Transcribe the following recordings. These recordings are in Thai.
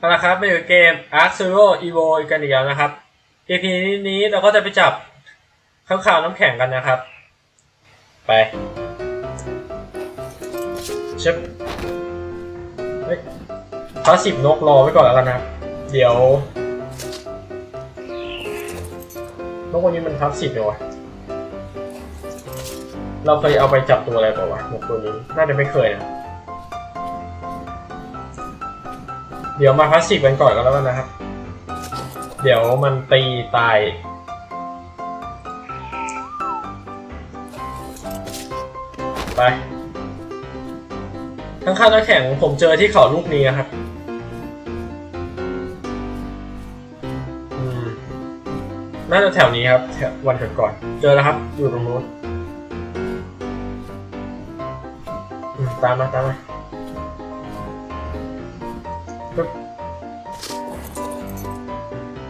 เอาละครับมาอยู่เกม Ark Zero Evo อีกกันอีกแล้วนะครับ EP นี้เราก็จะไปจับข้างข่าวน้ำแข็งกันนะครับ ไปเชิบเฮ้ยเขาสิบนกรอไว้ก่อนแล้วกันนะ เดี๋ยวนกวันนี้มันทับสิบเลยวะเราเคยเอาไปจับตัวอะไรเปล่าวะนกตัวนี้น่าจะไม่เคยนะ เดี๋ยวมาพาสซีฟกันก่อนก็แล้วกันนะครับ เดี๋ยวมันตีตาย ไปข้างๆน้ำแข็งผมเจอที่เขาลูกนี้นะครับอืมน่าจะแถวนี้ครับแถวันก่อนๆเจอแล้วครับ อยู่ตรงนู้นตามมาตามมา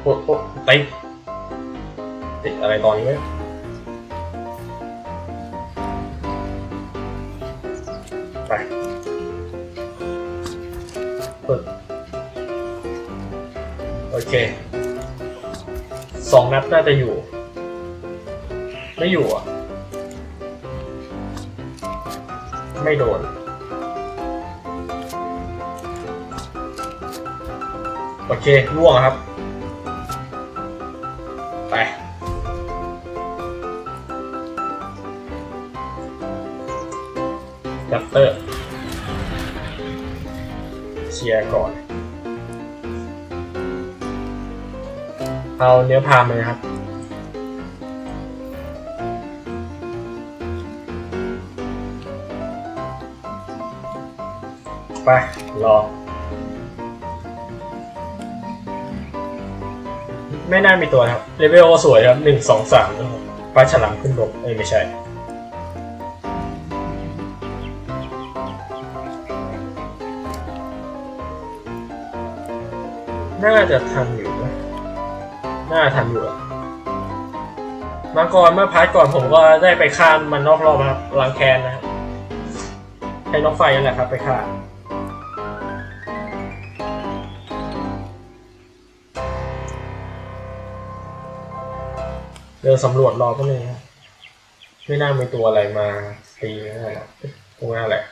โอ้โอ้ติดติดอะไรตอนนี้ไหมไปปึ๊บโอเคสองนัดน่าจะอยู่ ไม่อยู่อะ ไม่โดน โอเคล่วงครับ ดับเตอร์เชียร์ก่อน เอาเนื้อพามเลยครับ ไป รอ ไม่น่ามีตัวครับ เลเวลสวยครับหนึ่งสองสามนะครับปลาฉลามขึ้นบกเอ้ยไม่ใช่ น่าจะทันอยู่นะน่าทันอยู่อะมาก่อนเมื่อพาร์ทก่อนผมก็ได้ไปฆ่ามันนอกรอบครับลังแคนนะครับใช้นกไฟนั่นแหละครับ ไปฆ่าเดินสำรวจรอก็เลยครับไม่น่ามีตัวอะไรมาตีนั่นแหละตรงนั้นแหละ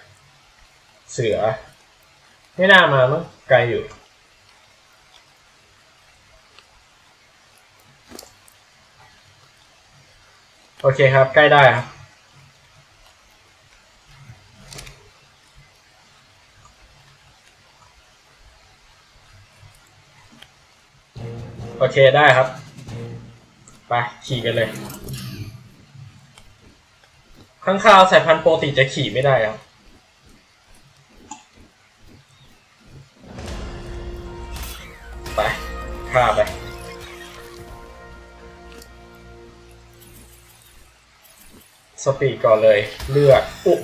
เสือ ไม่น่ามามั้งไกลอยู่ โอเคครับ ใกล้ได้ครับ โอเคได้ครับ ไป ขี่กันเลย ข้างคาวสายพันธุ์โปรติจะขี่ไม่ได้ครับไปฆ่าไป สปีดก่อนเลยเลือดอุ๊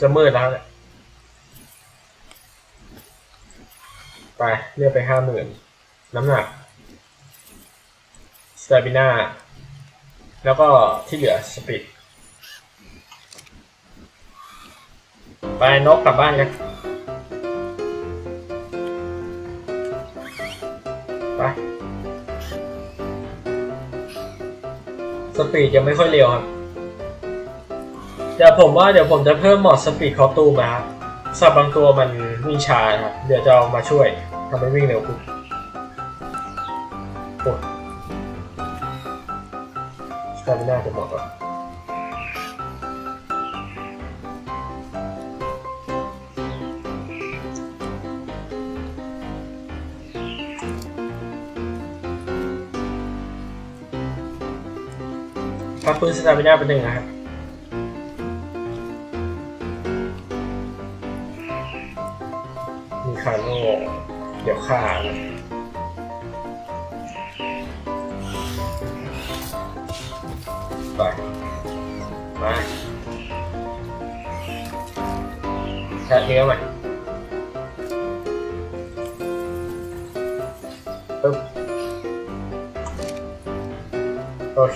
จะมืดแล้วเนี่ยไปเลือดไปห้าหมื่นน้ำหนักสเตบิน่าแล้วก็ที่เหลือสปีดไปนกกลับบ้านกัน สปีดยังไม่ค่อยเร็วครับเดี๋ยวผมว่าเดี๋ยวผมจะเพิ่มหมอดสปีดคอตูมาครับสับบางตัวมันวิ่งช้าครับ เดี๋ยวจะเอามาช่วยทำให้วิ่งเร็วขึ้นโอ้ยสตามิน่าจะหมดแล้ว คุณสตามินาเปหนึ่งนะครับ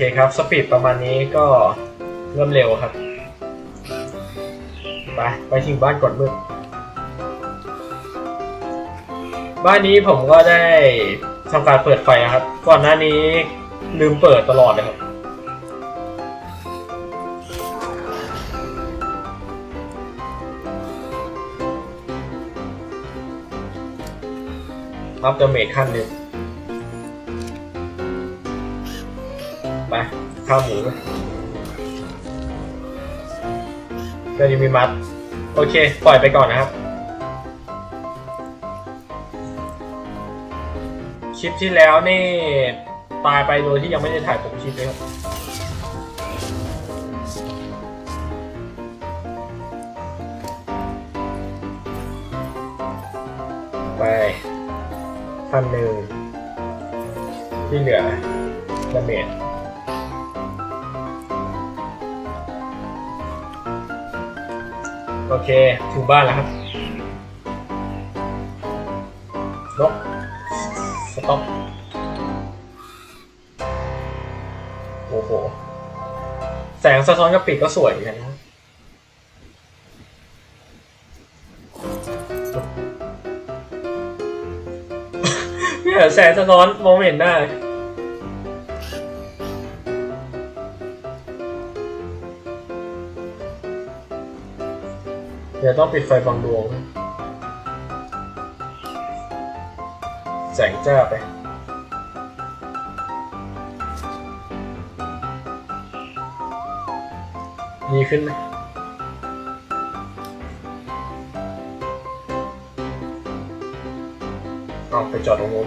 เคครับสปีดประมาณนี้ก็เริ่มเร็วครับ ไป ไปถึงบ้านก่อนมืดบ้านนี้ผมก็ได้ทำการเปิดไฟนะครับ ก่อนหน้านี้ลืมเปิดตลอดเลยครับ อัพเดเมจขั้นหนึ่ง ไปข้าวหมูเดี๋ยวนี้มีมัดโอเค ปล่อยไปก่อนนะครับ คลิปที่แล้วนี่ ตายไปโดยที่ยังไม่ได้ถ่ายผมคลิปเลยครับไปพันหนึ่งที่เหลือดาเมจ โอเคถึงบ้านแล้วครับลบสต็อปโอ้โห แสงสะท้อนกับปีกก็สวยเหมือนกันนะเนี่ยแสงสะท้อนมองไม่เห็นหน้ ยวต้องปิดไฟบางดวง แสงจ้าไป ดีขึ้นไหมเอาไปจอดตรงนู้น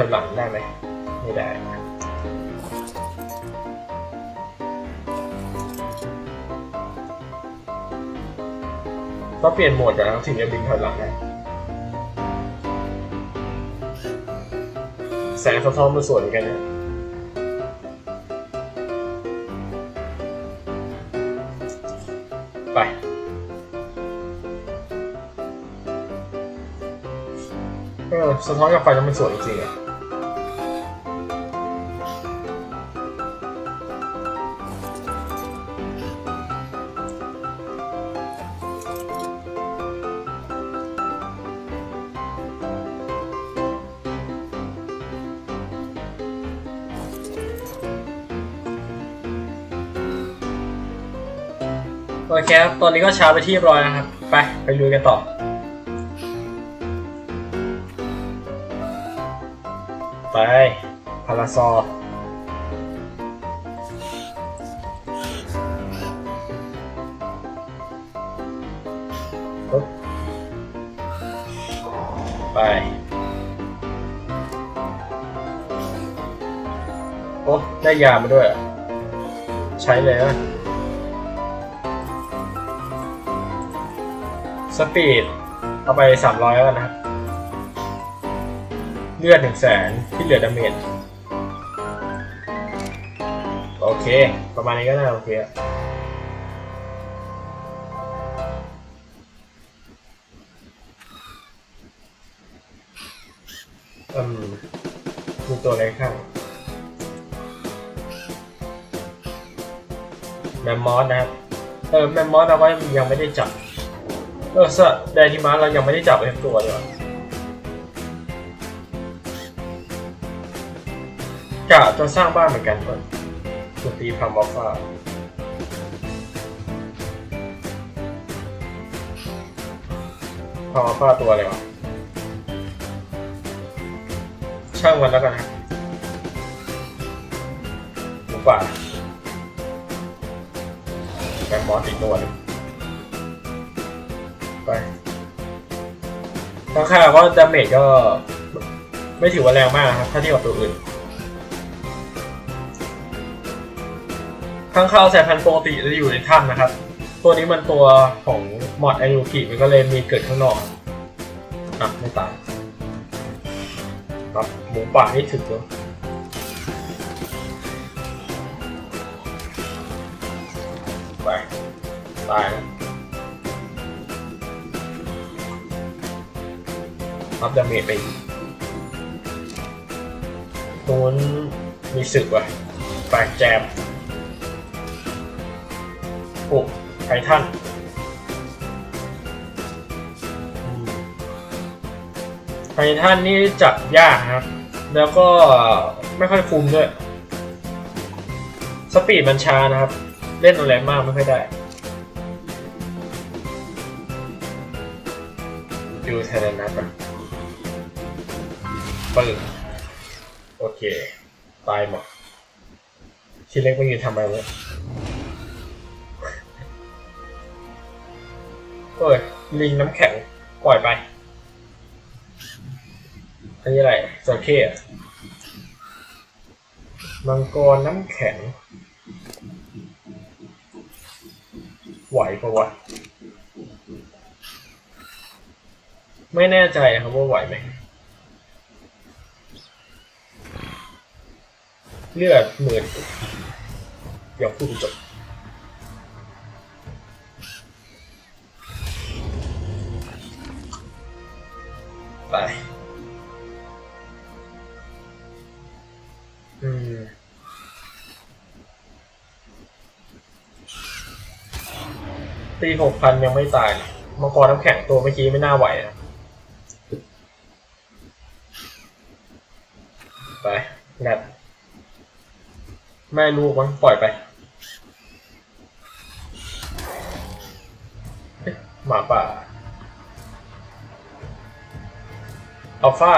อะบินถอยหลังได้ไหมไม่ได้ก็เปลี่ยนโหมดกันแล้วถึงจะบินถอยหลังได้แสงสะท้อนมันสวยเหมือนกันนะไป เออสะท้อนกับไฟแล้วมันสวยจริงๆอะ อนนี้ก็เช้าไปที่เรียบร้อยนะครับ ไป ไปลุยกันต่อ ไปพาราซอไป โอ้ ได้ยามาด้วย ใช้เลยนะ สปีดเอาไปสามร้อยแล้วนะครับ เลือดหนึ่งแสนที่เหลือดาเมจโอเค ประมาณนี้ก็น่าโอเคอะอืมมีตัวอะไรข้างแมมมอสนะครับ เออแมมมอสเราก็ยังไม่ได้จับ เออสะไดนิมาเรายังไม่ได้จับเอฟตัวเลยว่ะกะจะสร้างบ้านเหมือนกันก่อนสุตีพามอฟฟ้าพามอฟฟ้าตัวอะไรวะช่างมันแล้วกันนะหมูป่าแบมมอสอีกตัวหนึง ราคาก็ดาเมจก็ ไม่ถือว่าแรงมากนะครับ ถ้าเทียบกับตัวอื่นข้างข้าวสายพันธุ์ปกติจะอยู่ในถ้ำนะครับ ตัวนี้มันตัวของมอดไอยูกิมันก็เลยมีเกิดข้างนอกอะไม่ตายครับหมูป่านี่ถึกแล้วไปตายนะ อัพดาเมจไปตรงนู้นมีศึกว่ะแปลกแจมโอ้ไททันไททันนี่จับยากครับ แล้วก็ไม่ค่อยคุมด้วย สปีดมันช้านะครับ เล่นอะไรมากไม่ค่อยได้ดูแทนนัดก่อน ปึ้งโอเค ตายหมด ชิ้นเล็กไม่ยืนทำอะไรเลยโอ้ยลิงน้ำแข็ง ปล่อยไปอันนี้อะไรจระเข้มังกรน้ำแข็ง ไหวปะวะ ไม่แน่ใจครับว่าไหวไหม เลือดหมื่นเดี๋ยวพูดจบไปอืมตีหกพันยังไม่ตายมังกรน้ำแข็งตัวเมื่อกี้ไม่น่าไหวนะไปแนบ แม่ลูกมันปล่อยไปหมาป่าอัลฟา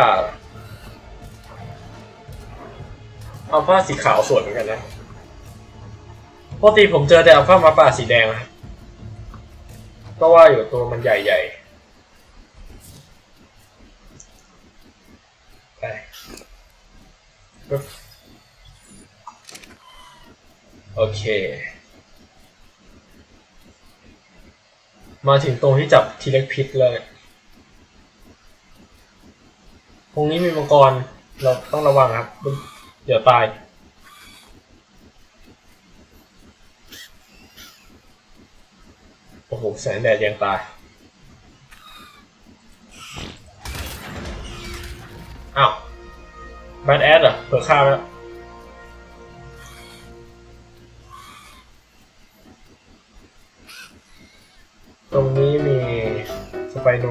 อัลฟาสีขาวสวยเหมือนกันนะปกติผมเจอแต่อัลฟาหมาป่าสีแดงนะก็ว่าอยู่ตัวมันใหญ่ๆไปปึ๊บ โอเค มาถึงตรงที่จับทีเล็กพิษเลยตรงนี้มีมังกร เราต้องระวังครับ เดี๋ยวตาย โอ้โห แสงแดดยังตาย อ้าว แบนแอดเหรอเผื่อฆ่าไปแล้ว โน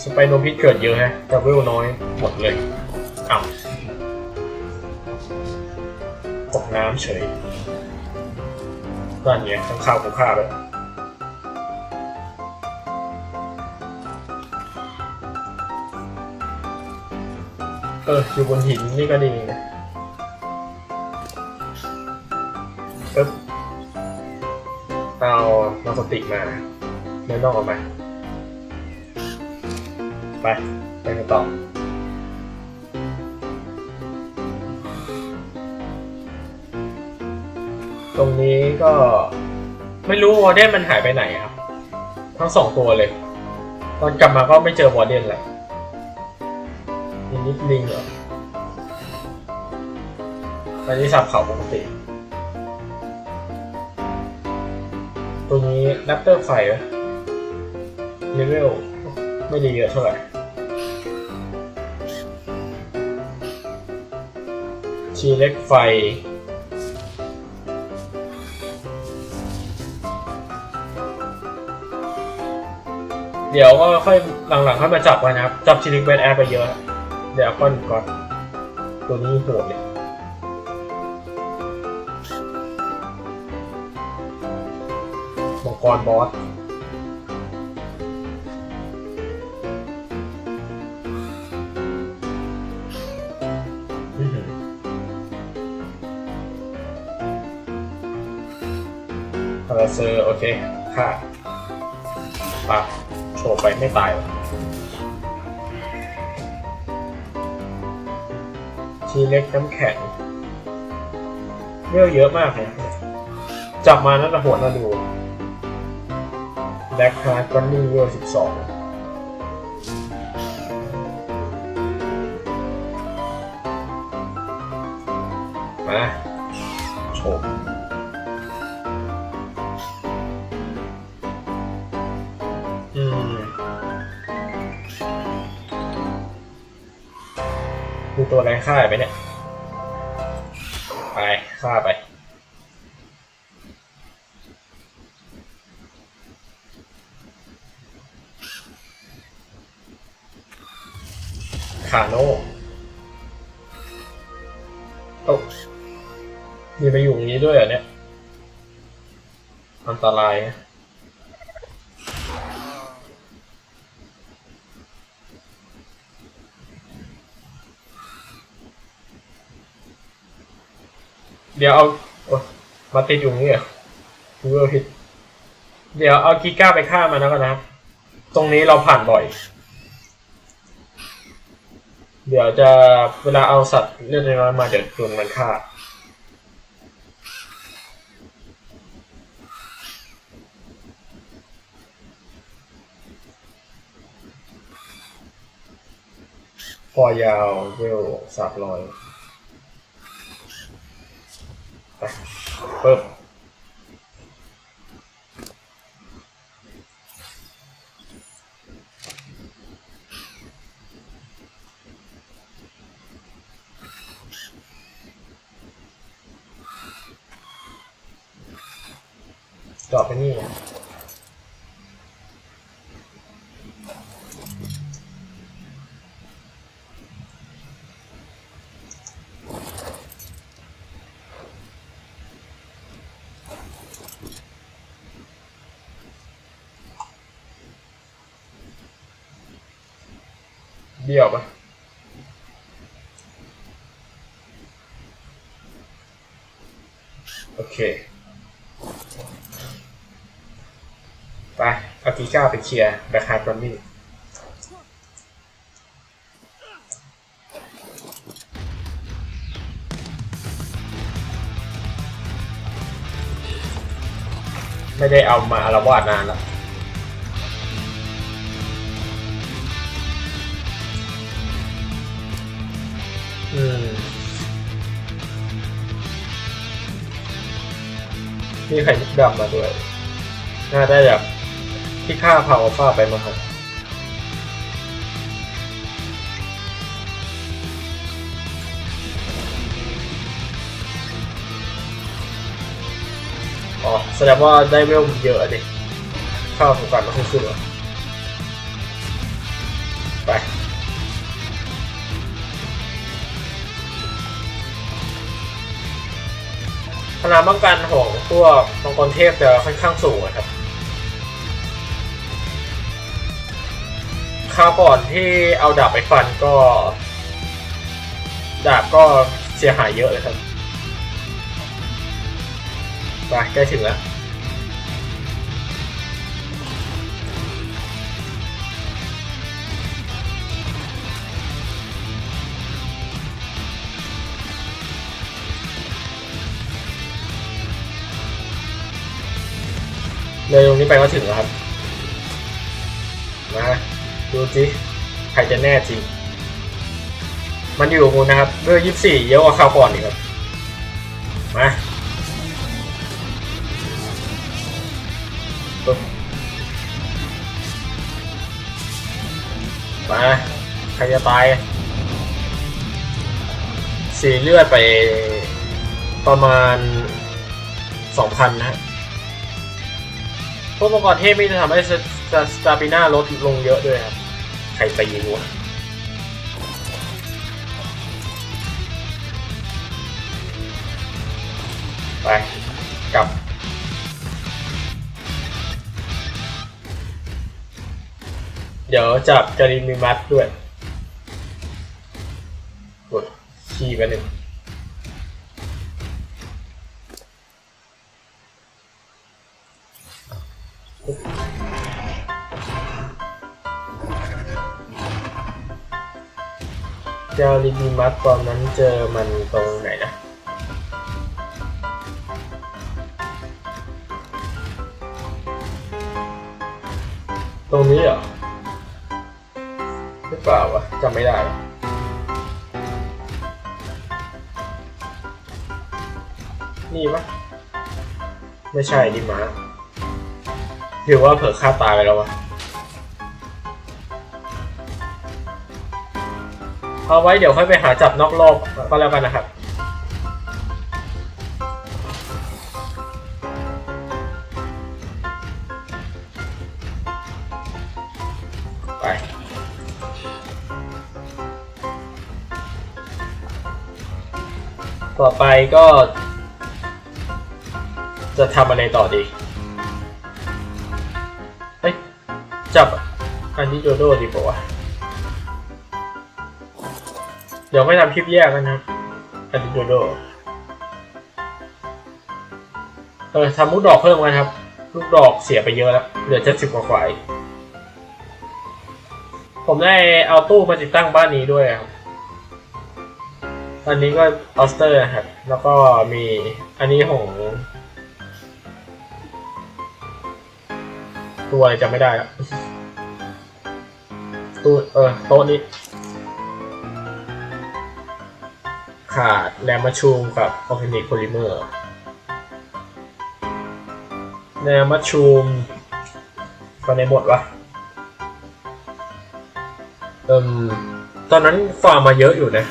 สไปโนพิษเกิดเยอะฮะแต่เวลน้อยหมดเลยอ้าวตกน้ำเฉยนั่นไงทั้งข้าวของข้าไปแล้วเอออยู่บนหินนี่ก็ดีนะ เอาสติกมาเนื้อนอกออกมา ไป ไปกันต่อตรงนี้ก็ไม่รู้วอร์เดนมันหายไปไหนครับ ทั้งสองตัวเลย ตอนกลับมาก็ไม่เจอวอร์เดนเลยนี่นิดลิงเหรออันนี้สับเขาปกติ ตรงนี้แรปเตอร์ไฟเลเวลไม่ได้เยอะเท่าไหร่ทีเล็กไฟ เดี๋ยวก็ค่อยหลังๆค่อยมาจับกันนะครับ จับทีเล็กแบนแอร์ไปเยอะ เดี๋ยวก่อนก่อน ตัวนี้โหดเลย กรบอสอื้อหือพาราเซอร์ โอเค ค่าปะโชว์ไปไม่ตายหรอกทีเล็กน้ำแข็งเรื่องเยอะมากเลยจับมานั่นละหัวน่าดูแบ็คคลาสกรอนนี่เวอร์สิบสองมาชมอืมดูตัวแรงค่าไปเนี่ย ไป ค่าไป คาโน่โอ้มีไปอยู่ตรงนี้ด้วยเหรอเนี่ย อันตรายเดี๋ยวเอามาติดอยู่นี่เหรอกูเอาผิดเดี๋ยวเอากิก้าไปฆ่ามันแล้วกันนะ ตรงนี้เราผ่านบ่อย เดี๋ยวจะเวลาเอาสัตว์เลือดน้อยมาเดี๋ยวโดนมันฆ่าพอยาวเวลสามร้อยไปเพิ่มต่อไปนี่เดี่ยวปะโอเค ไป เอากีก้าไปเคลียร์แบ็คฮาร์ดรัมมี่ไม่ได้เอามาอารวาสนานแล้วอืมมีไข่มุกดำมาด้วย น่าได้แบบ ที่ฆ่าเผาอัลฟาไปมาครับอ๋อแสดงว่าได้เวลเยอะดิข้าวของกันมาขึ้นขึ้นเหรอไปพลังป้องกันของพวกมังกรเทพจะค่อนข้างสูงครับ คราวก่อนที่เอาดาบไปฟันก็ ดาบก็เสียหายเยอะเลยครับไปใกล้ถึงแล้วเลยตรงนี้ไปก็ถึงแล้วครับ ดูสิใครจะแน่จริง มันอยู่มูลนะครับเบอร์ยี่สี่เยอะกว่าคราวก่อนอีกครับ มาปึ๊บมาใครจะตายสีเลือดไปประมาณสองพันนะฮะพวกมังกรเทพนี่จะทำให้สสสตาปิน่าลดลงเยอะด้วยครับ ใครไปยิงวะไปกลับเดี๋ยวจับการิมิมัสด้วยกดขี้ไปหนึ่ง เจอริมิมัสตอนนั้นเจอมันตรงไหนนะตรงนี้เหรอหรือเปล่าวะจำไม่ได้นี่ปะไม่ใช่ดิมาหรือว่าเผลอฆ่าตายไปแล้ววะ เอาไว้เดี๋ยวค่อยไปหาจับนอกรอบก็แล้วกันนะครับ ไป ต่อไปก็ จะทำอะไรต่อดีเฮ้ยจับอันนี้โดโดดีกว่าวะ เดี๋ยวไม่ทำคลิปแยกกันนะครับอันนี้โดโดเออทำลูกดอกเพิ่มกันครับ ลูกดอกเสียไปเยอะแล้ว เหลือเจ็ดสิบกว่าควายผมได้เอาตู้มาติดตั้งบ้านนี้ด้วยครับ อันนี้ก็ออสเตอร์ครับ แล้วก็มีอันนี้ของตัวอะไรจำไม่ได้แล้วตู้เออโต๊ะนี้ ขาดแรมมาชูมกับออร์แกนิกโพลิเมอร์แรมมาชูมตอนในหมดวะเอิมตอนนั้นฟาร์มมาเยอะอยู่นะ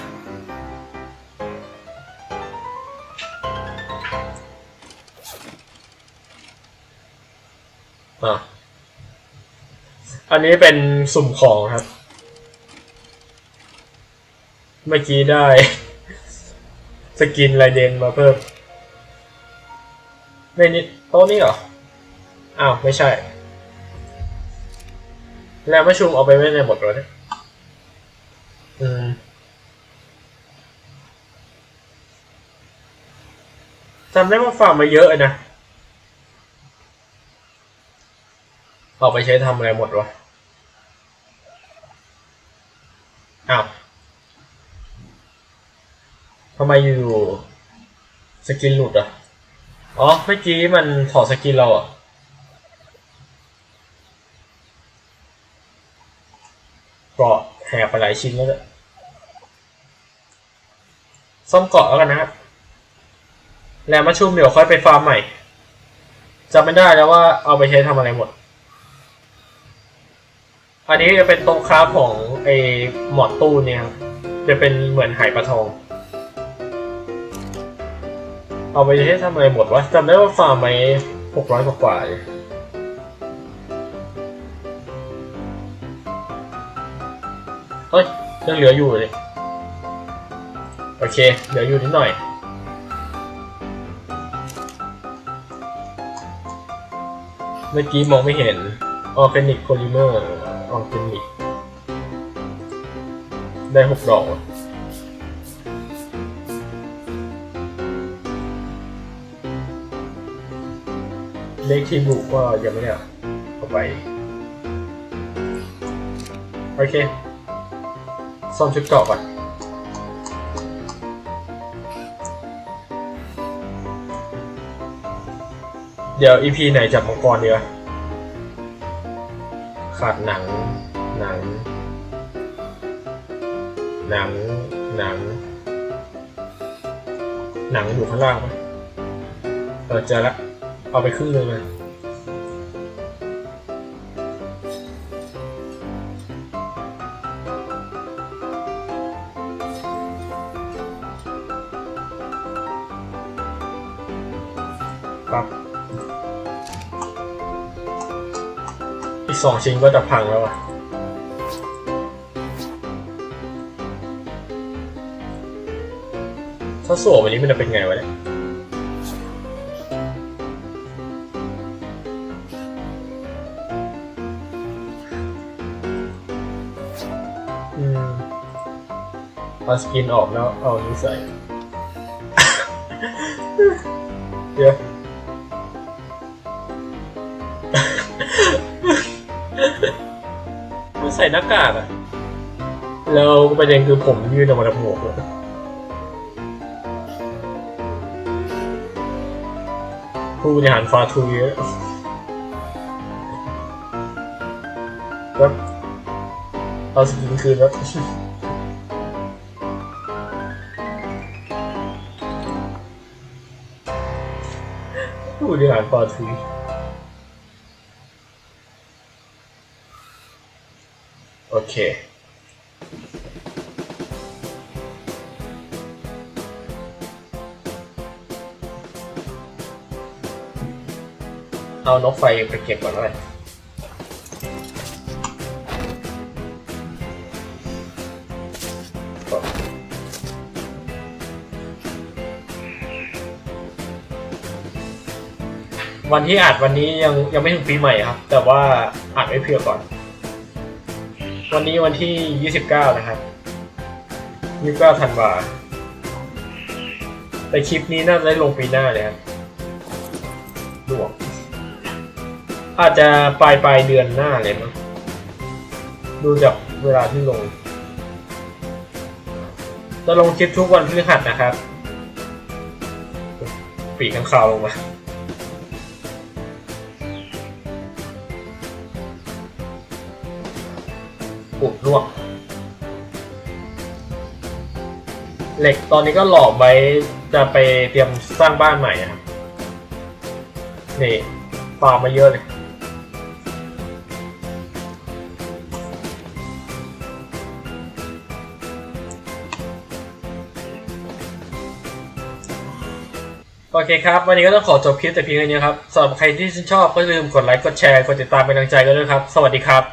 อะอันนี้เป็นสุ่มของครับ เมื่อกี้ได้ สกินลายเดนมาเพิ่มในนี้โต๊ะนี้เหรอ อ้าว ไม่ใช่ แล้วประชุมเอาไปไว้ในหมดเลยอืมจำได้ว่าฝากมาเยอะนะเอาไปใช้ทำอะไรหมดวะ อ้าว ทำไมอยู่สกินหลุดอะ อ๋อ เมื่อกี้มันถอดสกินเราอะ เกาะแหกไปหลายชิ้นแล้วเนี่ยซ่อมเกาะแล้วกันนะครับ แล้วมาชุ่มเดี๋ยวค่อยไปฟาร์มใหม่จำไม่ได้แล้วว่าเอาไปใช้ทำอะไรหมด อันนี้จะเป็นต๊ะคราฟของไอหมอดตู้เนี่ยครับ จะเป็นเหมือนไหปลาทอง เอาไปใช้ทำอะไรหมดวะจำได้ว่าฟาร์มไหมหกร้อยกว่าๆเลยเฮ้ยยังเหลืออยู่เลย โอเค เหลืออยู่นิดหน่อยเมื่อกี้มองไม่เห็นออร์แกนิกโพลิเมอร์ออร์แกนิก ได้หกดอก เลขที่บุกก็ยังไม่ได้เอาไป โอเคซ่อมชุดเกาะก่อนเดี๋ยว EP ไหนจับมังกรดีวะขาดหนัง หนัง หนัง หนัง หนังอยู่ข้างล่างปะเออเจอละ เอาไปครึ่งหนึงเลยปั๊บอีกสองชิ้นก็จะพังแล้วอะถ้าสวมวันนี้มันจะเป็นไงวะเนี่ย เอาสกินออกแล้วเอานนี้ใส่ เดี๋ยว มันใส่หน้ากากอะแล้วประเด็นคือผมยืนออกมาจากหมวกเลยผู้บริหารฟาทูเยอะแล้วเอาสกินคืนแล้ว ผู้บริหารปอสีโอเค เอานกไฟไปเก็บก่อนเลย วันที่อัดวันนี้ยังยังไม่ถึงปีใหม่ครับ แต่ว่าอัดไว้เผื่อก่อน วันนี้วันที่29นะครับ29ธันวาแต่คลิปนี้น่าจะได้ลงปีหน้าเลยครับดวงอาจจะปลายปลายเดือนหน้าเลยมั้งดูจากเวลาที่ลงจะลงคลิปทุกวันพฤหัสนะครับ ปีกข้างข่าวลงมา เหล็กตอนนี้ก็หล่อไว้จะไปเตรียมสร้างบ้านใหม่ครับนี่ฟาร์มมาเยอะเลยโอเคครับ วันนี้ก็ต้องขอจบคลิปแต่เพียงเท่านี้ครับสำหรับใครที่ชื่นชอบก็อย่าลืมกดไลค์กดแชร์กดติดตามเป็นกำลังใจกันด้วยครับ สวัสดีครับ